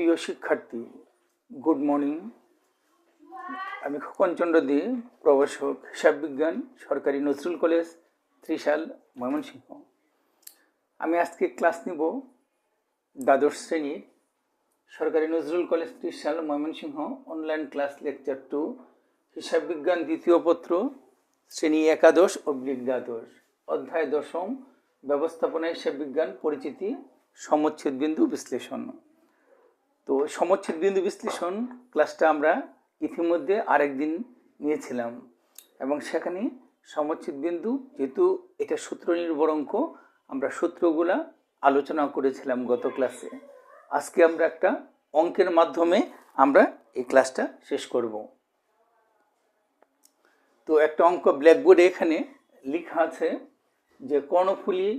প্রিয় শিক্ষার্থী, good morning. আমি খোকনচন্দ্র দে, প্রভাষক, হিসাব বিজ্ঞান, সরকারি নজরুল কলেজ, ত্রিশাল, ময়মনসিংহ। আমি আজকে ক্লাস নিব দ্বাদশ শ্রেণির, সরকারি Nazrul college, Trishal, Mymensingh online class lecture two হিসাব বিজ্ঞান দ্বিতীয় পত্র, শ্রেণি একাদশ অব্লিক দ্বাদশ অধ্যায় দশম, ব্যবস্থাপনা, হিসাব বিজ্ঞান, পরিচিতি, সমচ্ছেদ বিন্দু বিশ্লেষণ। তো সমচ্ছেদ বিন্দু বিশ্লেষণ ক্লাসটা আমরা ইতিমধ্যে আরেকদিন নিয়েছিলাম এবং সেখানে সমচ্ছেদ বিন্দু যেহেতু এটা সূত্র নির্ভর অঙ্ক, আমরা সূত্রগুলা আলোচনা করেছিলাম গত ক্লাসে আজকে আমরা একটা অঙ্কের মাধ্যমে আমরা এই ক্লাসটা শেষ করব। তো একটা অঙ্ক ব্ল্যাকবোর্ডে এখানে লেখা আছে যে কর্ণফুলি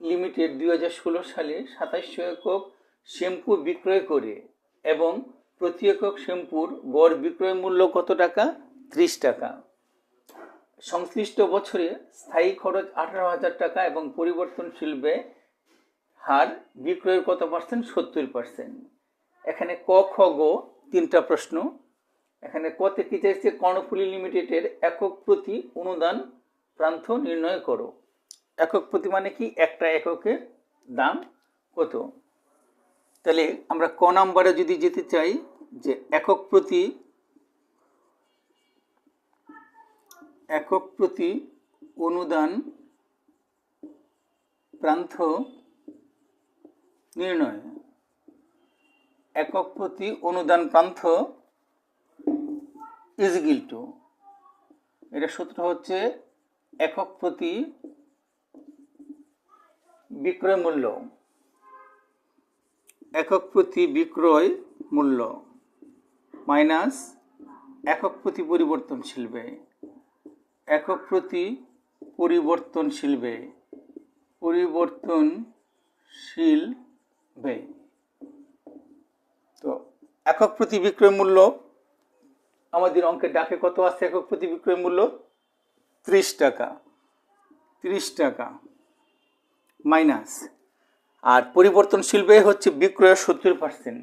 লিমিটেড দুই হাজার ষোলো সালে সাতাশশো একক শ্যাম্পু বিক্রয় করে এবং প্রতি একক শ্যাম্পুর গড় বিক্রয় মূল্য কত টাকা? ত্রিশ টাকা। সংশ্লিষ্ট বছরে স্থায়ী খরচ আঠারো হাজার টাকা এবং পরিবর্তনশীল ব্যয় হার বিক্রয়ের কত পার্সেন্ট? সত্তর পার্সেন্ট। এখানে ক, খ, গ তিনটা প্রশ্ন। এখানে কতে কি চাইছে? কর্ণফুলি লিমিটেডের একক প্রতি অনুদান প্রান্ত নির্ণয় করো। একক প্রতি মানে কি? একটা এককের দাম কত? তাহলে আমরা ক নাম্বারে যদি যেতে চাই, যে একক প্রতি একক প্রতি অনুদান প্রান্ত নির্ণয়। একক প্রতি অনুদান প্রান্ত ইজগিল টু এটা সূত্র হচ্ছে একক প্রতি বিক্রয় মূল্য। একক প্রতি বিক্রয় মূল্য মাইনাস একক প্রতি পরিবর্তনশীল ব্যয়। একক প্রতি পরিবর্তনশীল ব্যয়। পরিবর্তনশীল ব্যয়। তো একক প্রতি বিক্রয় মূল্য আমাদের অঙ্কের ডাকে কত আছে? একক প্রতি বিক্রয় মূল্য ত্রিশ টাকা। ত্রিশ টাকা মাইনাস আর পরিবর্তনশীল ব্যয় হচ্ছে বিক্রয় সত্তর পার্সেন্ট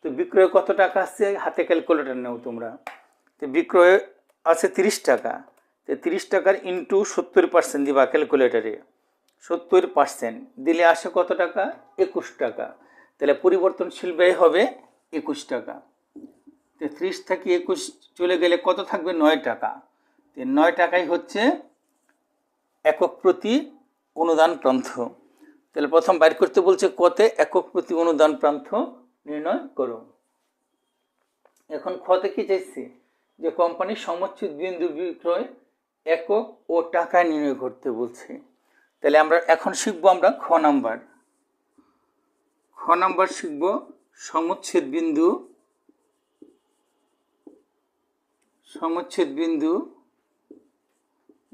তো বিক্রয় কত টাকা আসছে হাতে ক্যালকুলেটার নেও তোমরা। তো বিক্রয় আছে তিরিশ টাকা। তো তিরিশ টাকার ইন্টু সত্তর পার্সেন্ট দিবা ক্যালকুলেটারে সত্তর পার্সেন্ট দিলে আসে কত টাকা? একুশ টাকা। তাহলে পরিবর্তনশীল ব্যয় হবে একুশ টাকা। তো ত্রিশ থেকে একুশ চলে গেলে কত থাকবে? নয় টাকা। তো নয় টাকাই হচ্ছে একক প্রতি অনুদান প্রান্ত তাহলে প্রথম বাইর করতে বলছে কতে একক প্রতি অনুদান প্রান্ত নির্ণয় করো। এখন খতে কি চাইছে? যে কোম্পানির সমচ্ছিত বিন্দু বিক্রয় একক ও টাকায় নির্ণয় করতে বলছে। তাহলে আমরা এখন শিখব আমরা খ নাম্বার। খ নাম্বার শিখব সমচ্ছেদ বিন্দু সমচ্ছেদ বিন্দু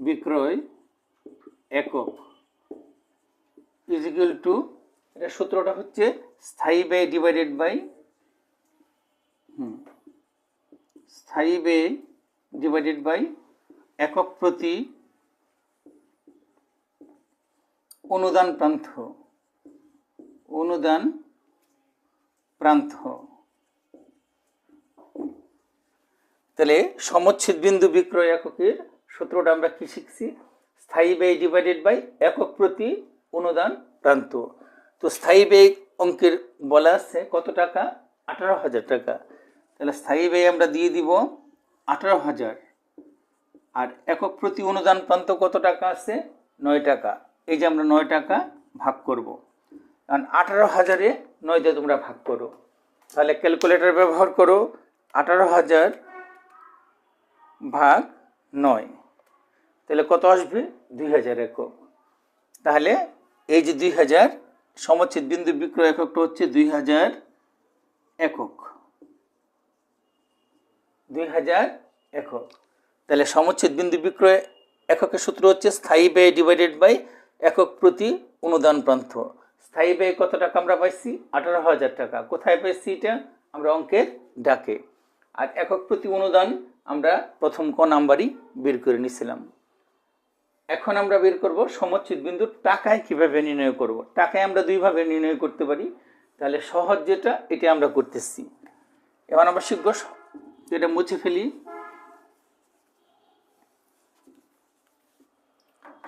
বিক্রয় একক। ইজিক্যাল টু এটা সূত্রটা হচ্ছে স্থায়ী ব্যয় ডিভাইডেড বাই স্থায়ী ব্যয় ডিভাইডেড বাই একক প্রতি অনুদান প্রান্ত অনুদান প্রান্ত। তাহলে সমচ্ছেদ বিন্দু বিক্রয় এককের সূত্রটা আমরা কি শিখছি? স্থায়ী ব্যয় ডিভাইডেড বাই একক প্রতি অনুদান প্রান্ত। তো স্থায়ী ব্যয় অঙ্কের বলা আছে, কত টাকা? আঠারো হাজার টাকা। তাহলে স্থায়ী ব্যয় আমরা দিয়ে দিব আঠারো হাজার। আর একক প্রতি অনুদান প্রান্ত কত টাকা আছে? নয় টাকা। এই যে আমরা নয় টাকা ভাগ করব। কারণ আঠারো হাজারে নয় দিয়ে তোমরা ভাগ করো। তাহলে ক্যালকুলেটর ব্যবহার করো আঠারো হাজার ভাগ নয়। তাহলে কত আসবে? দুই হাজার একক। তাহলে এই যে দুই হাজার, সমচ্ছেদ বিন্দু বিক্রয় এককটা হচ্ছে দুই হাজার একক। দুই হাজার একক। তাহলে সমচ্ছেদ বিন্দু বিক্রয় এককের সূত্র হচ্ছে স্থায়ী ব্যয় ডিভাইডেড বাই একক প্রতি অনুদান প্রান্ত। স্থায়ী ব্যয় কত টাকা আমরা পাইছি? আঠারো হাজার টাকা। কোথায় পাইছি এটা? আমরা অঙ্কের ডাকে। আর একক প্রতি অনুদান আমরা প্রথম ক নাম্বারই বের করে নিছিলাম। এখন আমরা বের করব সমচ্ছিত বিন্দু টাকায় কীভাবে নির্ণয় করব। টাকায় আমরা দুইভাবে নির্ণয় করতে পারি। তাহলে সহজ যেটা, এটা আমরা করতেছি। এবার আমরা শিখব এটা মুছে ফেলি।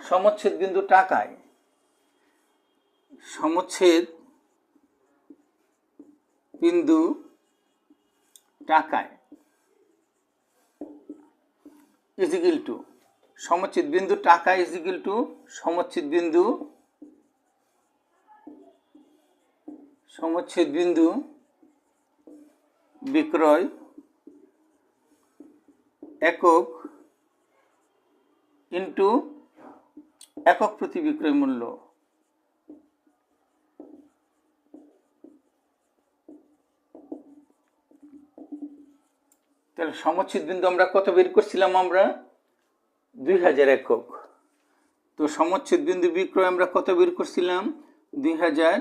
সমচ্ছেদ বিন্দু টাকায়। সমচ্ছেদ বিন্দু টাকায়। ইজিক্যাল টু সমচ্ছেদ বিন্দু টাকা ইজিক্যাল টু সমচ্ছেদ বিন্দু সমচ্ছেদ বিন্দু বিক্রয় একক ইন্টু একক প্রতি বিক্রয় মূল্য। তাহলে সমচ্ছেদ বিন্দু আমরা কত বের করছিলাম আমরা? দুই হাজার একক। তো সমচ্ছেদ বিন্দু বিক্রয় আমরা কত বের করছিলাম? দুই হাজার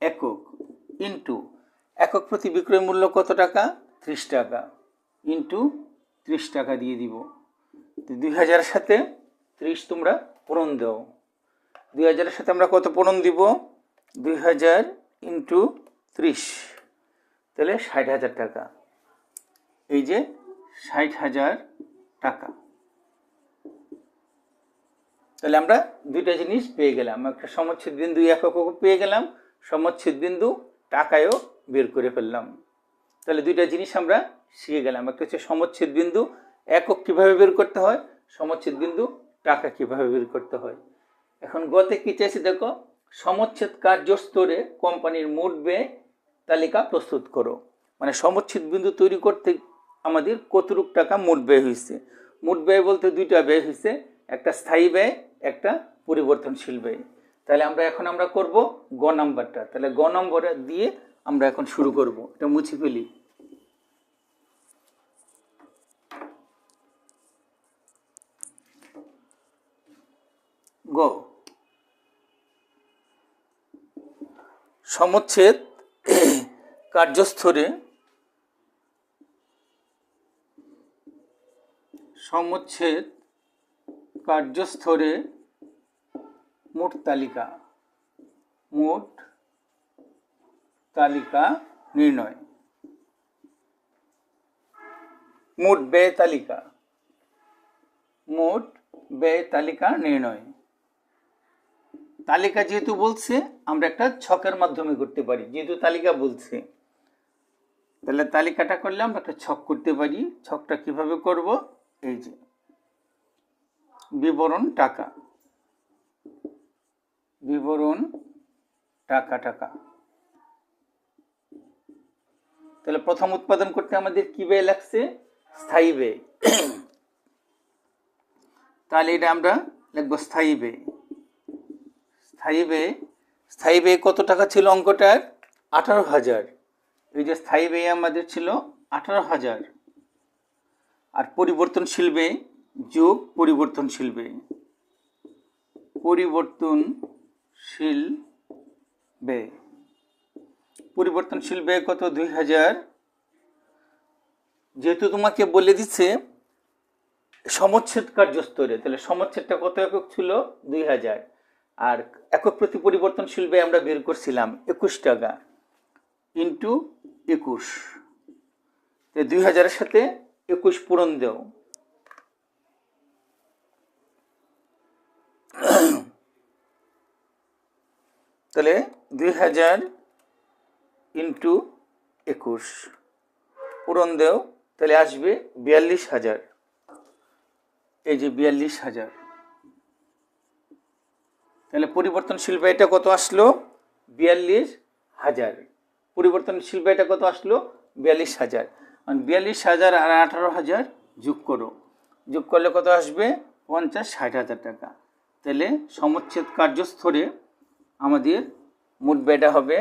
একক ইন্টু একক প্রতি বিক্রয় মূল্য কত টাকা? ত্রিশ টাকা। ইন্টু ত্রিশ টাকা দিয়ে দিব। তো দুই হাজারের সাথে ত্রিশ তোমরা পূরণ দাও। দুই হাজারের সাথে আমরা কত পূরণ দিব? দুই হাজার ইন্টু ত্রিশ। তাহলে ষাট হাজার টাকা। এই যে ষাট হাজার টাকা। তাহলে আমরা দুইটা জিনিস পেয়ে গেলাম। একটা সমচ্ছেদ বিন্দু এককও পেয়ে গেলাম, সমচ্ছেদ বিন্দু টাকায়ও বের করে ফেললাম। তাহলে দুইটা জিনিস আমরা শিখে গেলাম। একটা হচ্ছে সমচ্ছেদ বিন্দু একক কীভাবে বের করতে হয়, সমচ্ছেদ বিন্দু টাকা কীভাবে বের করতে হয়। এখন গতে কী চাইছে দেখো, সমচ্ছেদ কার্যস্তরে কোম্পানির মোট ব্যয় তালিকা প্রস্তুত করো। মানে সমচ্ছেদ বিন্দু তৈরি করতে আমাদের কতটুক টাকা মোট ব্যয় হয়েছে? মোট ব্যয় বলতে দুইটা ব্যয় হয়েছে। একটা স্থায়ী ব্যয় একটা পরিবর্তনশীল ব্যয়। তাহলে আমরা এখন আমরা করব গ নাম্বারটা। তাহলে গ নম্বর দিয়ে আমরা এখন শুরু করব। এটা মুছে ফেলি। গ। সমচ্ছেদ কার্যস্থরে সমচ্ছেদ কার্যস্থরে মোট তালিকা মোট তালিকা নির্ণয়, মোট ব্যয় তালিকা, মোট ব্যয় তালিকা নির্ণয়। তালিকা যেহেতু বলছে, আমরা একটা ছকের মাধ্যমে করতে পারি। যেহেতু তালিকা বলছে, তাহলে তালিকাটা করলে আমরা একটা ছক করতে পারি। ছকটা কীভাবে করব? এই যে বিবরণ টাকা। বিবরণ টাকা টাকা। তাহলে প্রথম উৎপাদন করতে আমাদের কি ব্যয় লাগছে? স্থায়ী ব্যয়। তাহলে এটা আমরা লিখব স্থায়ী ব্যয়। স্থায়ী ব্যয় স্থায়ী ব্যয় কত টাকা ছিল অঙ্কটার? আঠারো হাজার। এই যে স্থায়ী ব্যয় আমাদের ছিল আঠারো হাজার। আর পরিবর্তনশীল ব্যয় যোগ পরিবর্তনশীল ব্যয় পরিবর্তনশীল ব্যয় পরিবর্তনশীল ব্যয় কত? দুই হাজার। যেহেতু তোমাকে বলে দিচ্ছে সমচ্ছেদ কার্যস্তরে, তাহলে সমচ্ছেদটা কত একক ছিল? দুই হাজার। আর একক প্রতি পরিবর্তনশীল ব্যয় আমরা বের করছিলাম একুশ টাকা ইন্টু একুশ। দুই হাজারের সাথে একুশ পূরণ দেও। তাহলে দুই হাজার ইন্টু একুশ। পূরণ দেও, তাহলে আসবে বিয়াল্লিশ হাজার। এই যে বিয়াল্লিশ হাজার। তাহলে পরিবর্তনশীল ব্যয়টা কত আসলো? বিয়াল্লিশ হাজার। পরিবর্তনশীল ব্যয়টা কত আসলো? বিয়াল্লিশ হাজার। বিয়াল্লিশ হাজার আর আঠারো হাজার যোগ করো। যোগ করলে কত আসবে? পঞ্চাশ ষাট হাজার টাকা। তাহলে সমচ্ছেদ কার্যস্থরে আমাদের মোট ব্যয়টা হবে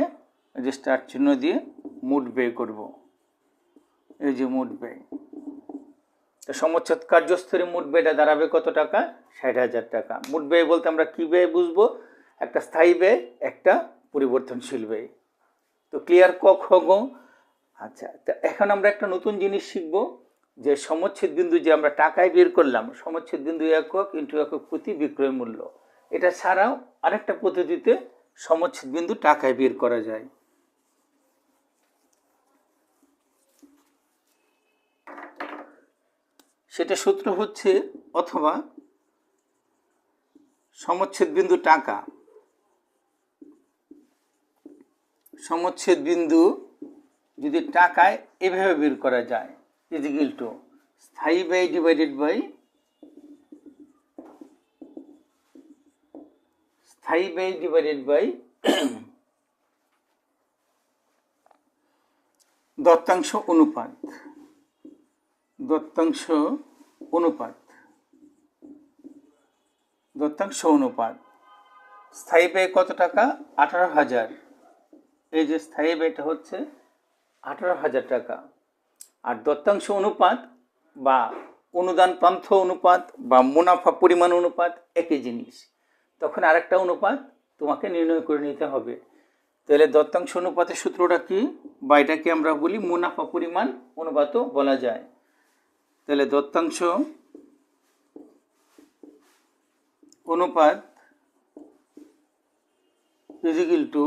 যে স্টার চিহ্ন দিয়ে মোট ব্যয় করব। এই যে মোট ব্যয়। তো সমচ্ছেদ কার্যস্থরে মোট ব্যয়টা দাঁড়াবে কত টাকা? ষাট হাজার টাকা। মোট ব্যয় বলতে আমরা কী ব্যয় বুঝব? একটা স্থায়ী ব্যয়, একটা পরিবর্তনশীল ব্যয়। তো ক্লিয়ার কক হগ আচ্ছা তো এখন আমরা একটা নতুন জিনিস শিখব। যে সমচ্ছেদ বিন্দু যে আমরা টাকায় বের করলাম, সমচ্ছেদ বিন্দু একক ইন্টু একক প্রতি বিক্রয় মূল্য। এটা ছাড়াও আরেকটা পদ্ধতিতে সমচ্ছেদ বিন্দু টাকায় বের করা যায়। সেটা সূত্র হচ্ছে অথবা সমচ্ছেদ বিন্দু টাকা। সমচ্ছেদ বিন্দু যদি টাকায় এভাবে বের করা যায় ইজিক্যাল টু স্থায়ী ব্যয় ডিভাইডেড বাই স্থায়ী ব্যয় ডিভাইডেড বাই দত্তাংশ অনুপাত। দত্তাংশ অনুপাত। দত্তাংশ অনুপাত। স্থায়ী ব্যয় কত টাকা? আঠারো হাজার। এই যে স্থায়ী ব্যয়টা হচ্ছে আঠারো হাজার টাকা। আর দত্তাংশ অনুপাত বা অনুদান পান্থ অনুপাত বা মুনাফা পরিমাণ অনুপাত একই জিনিস। তখন আরেকটা অনুপাত তোমাকে নির্ণয় করে নিতে হবে। তাহলে দত্তাংশ অনুপাতের সূত্রটা কি? বা এটাকে আমরা বলি মুনাফা পরিমাণ অনুপাতও বলা যায়। তাহলে দত্তাংশ অনুপাত ইজিক্যাল টু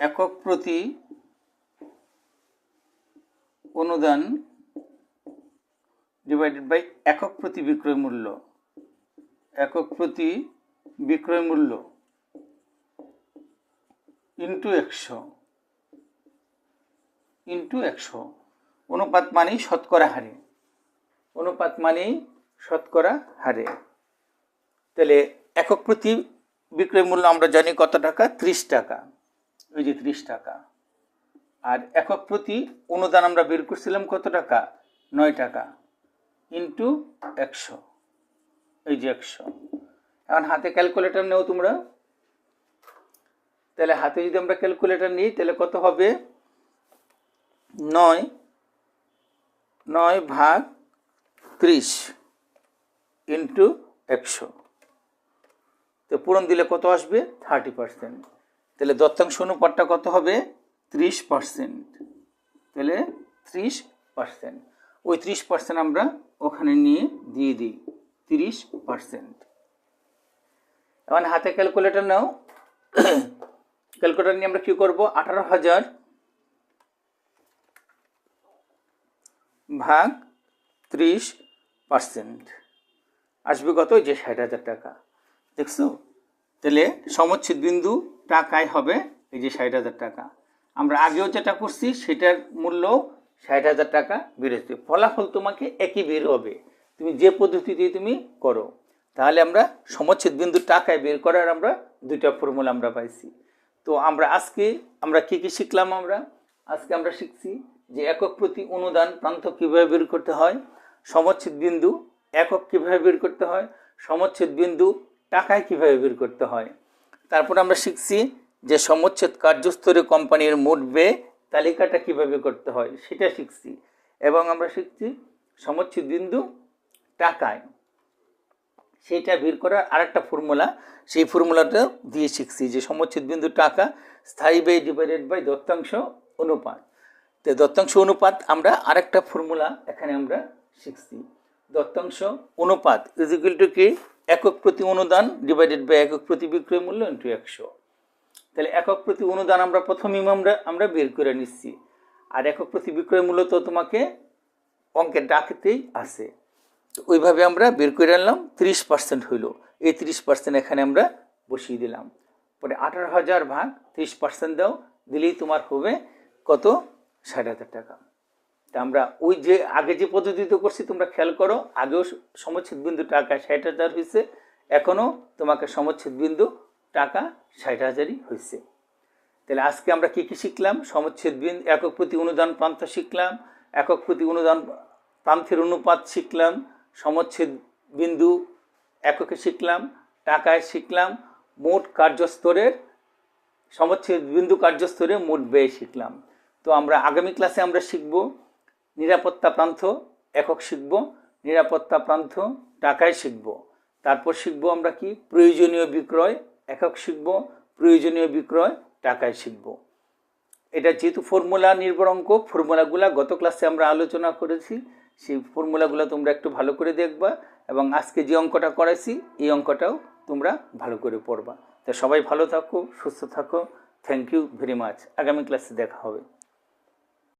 একক প্রতি অনুদান ডিভাইডেড বাই একক প্রতি বিক্রয় মূল্য। একক প্রতি বিক্রয় মূল্য ইন্টু একশো। ইন্টু একশো। অনুপাত মানেই শতকরা হারে। অনুপাত মানেই শতকরা হারে। তাহলে একক প্রতি বিক্রয় মূল্য আমরা জানি কত টাকা? ত্রিশ টাকা। ওই যে ত্রিশ টাকা। আর একক প্রতি অনুদান আমরা বের করছিলাম কত টাকা? নয় টাকা। ইন্টু একশো। এই যে একশো। এখন হাতে ক্যালকুলেটর নেও তোমরা। তাহলে হাতে যদি আমরা ক্যালকুলেটর নিই, তাহলে কত হবে? নয়। নয় ভাগ ত্রিশ ইন্টু একশো। তো পূরণ দিলে কত আসবে? Thirty percent. তাহলে দত্তাংশ অনুপাতটা কত হবে? ত্রিশ পার্সেন্ট তাহলে ত্রিশ পার্সেন্ট ওই ত্রিশ পার্সেন্ট আমরা ওখানে নিয়ে দিয়ে দিই। তিরিশ পার্সেন্ট এখন হাতে ক্যালকুলেটর নাও। ক্যালকুলেটর নিয়ে আমরা কী করব? আঠারো হাজার ভাগ ত্রিশ পার্সেন্ট আসবে কত? যে ষাট হাজার টাকা। দেখছ? তাহলে সমচ্ছেদ বিন্দু টাকায় হবে এই যে ষাট হাজার টাকা। আমরা আগেও যেটা করছি, সেটার মূল্য ষাট হাজার টাকা বেরোচ্ছে ফলাফল তোমাকে একই বের হবে। তুমি যে পদ্ধতি দিয়ে তুমি করো, তাহলে আমরা সমচ্ছেদ বিন্দু টাকায় বের করার আমরা দুইটা ফর্মুলা আমরা পাইছি। তো আমরা আজকে আমরা কি কি শিখলাম আমরা? আজকে আমরা শিখছি যে একক প্রতি অনুদান প্রান্ত কীভাবে বের করতে হয়, সমচ্ছেদ বিন্দু একক কীভাবে বের করতে হয়, সমচ্ছেদ বিন্দু টাকায় কীভাবে বের করতে হয়। তারপর আমরা শিখছি যে সমচ্ছেদ কার্যস্তরে কোম্পানির মোট ব্যয় তালিকাটা কীভাবে করতে হয়, সেটা শিখছি। এবং আমরা শিখছি সমচ্ছেদ বিন্দু টাকায়। সেটা বের করার আরেকটা ফর্মুলা, সেই ফর্মুলাটা দিয়ে শিখছি যে সমচ্ছেদ বিন্দু টাকা স্থায়ী ব্যয় ডিভাইডেড বাই দত্তাংশ অনুপাত। তো দত্তাংশ অনুপাত আমরা আরেকটা ফর্মুলা এখানে আমরা শিখছি। দত্তাংশ অনুপাত ইজিক্যাল টু কি একক প্রতি অনুদান ডিভাইডেড বাই একক প্রতি বিক্রয় মূল্য ইন্টু একশো। তাহলে একক প্রতি অনুদান আমরা প্রথমেই আমরা আমরা বের করে নিচ্ছি। আর একক প্রতি বিক্রয় মূল্য তো তোমাকে অঙ্কের ডাকতেই আছে। তো ওইভাবে আমরা বের করে আনলাম, ত্রিশ পার্সেন্ট হইল। এই ত্রিশ পার্সেন্ট এখানে আমরা বসিয়ে দিলাম। পরে আঠারো হাজার ভাগ ত্রিশ পার্সেন্ট দাও, দিলেই তোমার হবে কত? ষাট হাজার টাকা। তা আমরা ওই যে আগে যে পদ্ধতিতে করছি, তোমরা খেয়াল করো, আগেও সমচ্ছেদ বিন্দু টাকা ষাট হাজার হয়েছে এখনও তোমাকে সমচ্ছেদ বিন্দু টাকা ষাট হাজারই হয়েছে তাহলে আজকে আমরা কী কী শিখলাম? সমচ্ছেদ বিন্দু, একক প্রতি অনুদান প্রান্ত শিখলাম, একক প্রতি অনুদান প্রান্তের অনুপাত শিখলাম, সমচ্ছেদ বিন্দু এককে শিখলাম, টাকায় শিখলাম, মোট কার্যস্তরের সমচ্ছেদ বিন্দু কার্যস্তরে মোট ব্যয় শিখলাম। তো আমরা আগামী ক্লাসে আমরা শিখব নিরাপত্তা প্রান্ত, একক শিখব, নিরাপত্তা প্রান্ত টাকায় শিখব। তারপর শিখব আমরা কি? প্রয়োজনীয় বিক্রয়, একক শিখব, প্রয়োজনীয় বিক্রয় টাকায় শিখব। এটা যেহেতু ফর্মুলা নির্ভর অঙ্ক, ফর্মুলাগুলো গত ক্লাসে আমরা আলোচনা করেছি, সেই ফর্মুলাগুলো তোমরা একটু ভালো করে দেখবা এবং আজকে যে অঙ্কটা করাইছি, এই অঙ্কটাও তোমরা ভালো করে পড়বা। তা সবাই ভালো থাকো, সুস্থ থাকো। থ্যাংক ইউ ভেরি মাচ আগামী ক্লাসে দেখা হবে।